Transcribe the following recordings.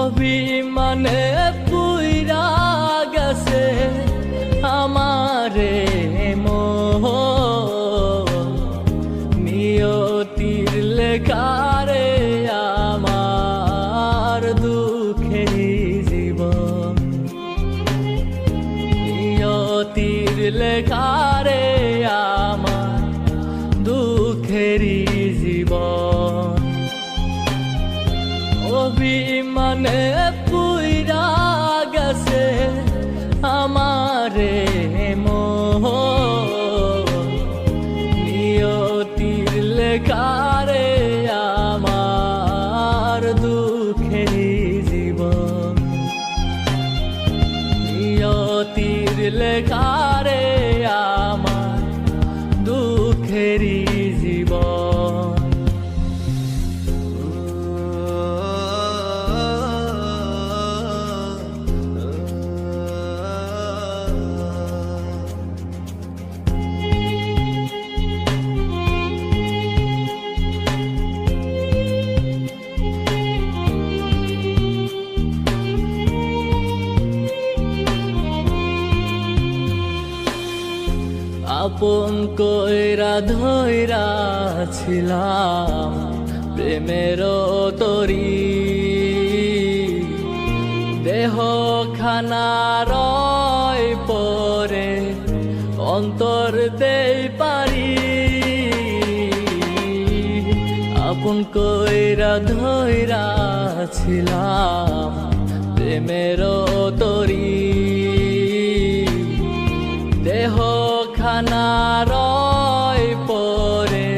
অভিমানে পুইরা গেছে আমারে মোহ। নিয়তির লেখারে আমার দুঃখের জীবন। নিয়তির লেখারে আমার দুঃখেরই মোহ। নিয়তির লেখারে আমার দুঃখের জীবন। নিয়তির লেখারে আপন কইরা ধৈরা ছিলাম প্রেমের তরি। দেহ খানা রয় পরে অন্তর দেই পারি। আপন কইরা ধৈরা ছিলাম প্রেমের তরি। দেহ খানা রয় পরে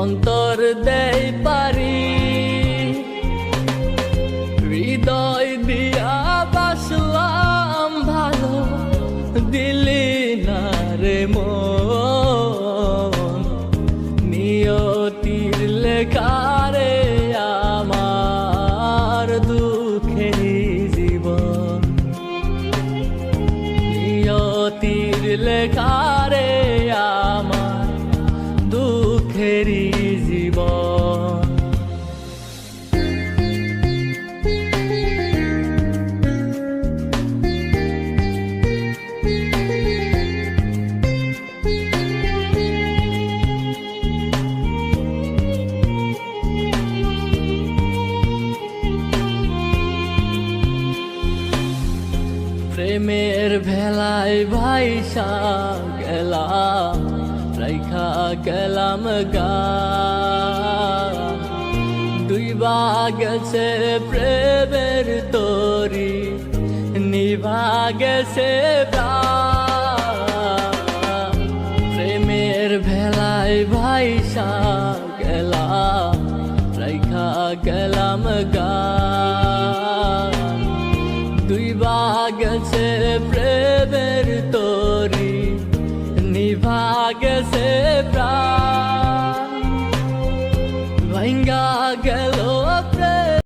অন্তর দেই পারি। হৃদয় দিয়া বাসলাম ভালো, দিলি না রে মন। নিয়তির লেখারে নিয়তির প্রেমের ভেলায় ভাইসা গেলাম, রাইখা গেলাম গা দুই গেছে প্রেমের তরি, নিভা গেছে। প্রেমের ভেলায় ভাইসা গেলাম, রাইখা গেলাম গা দুই গেছে প্রেমের তরি নিভা গেছে প্রাণ।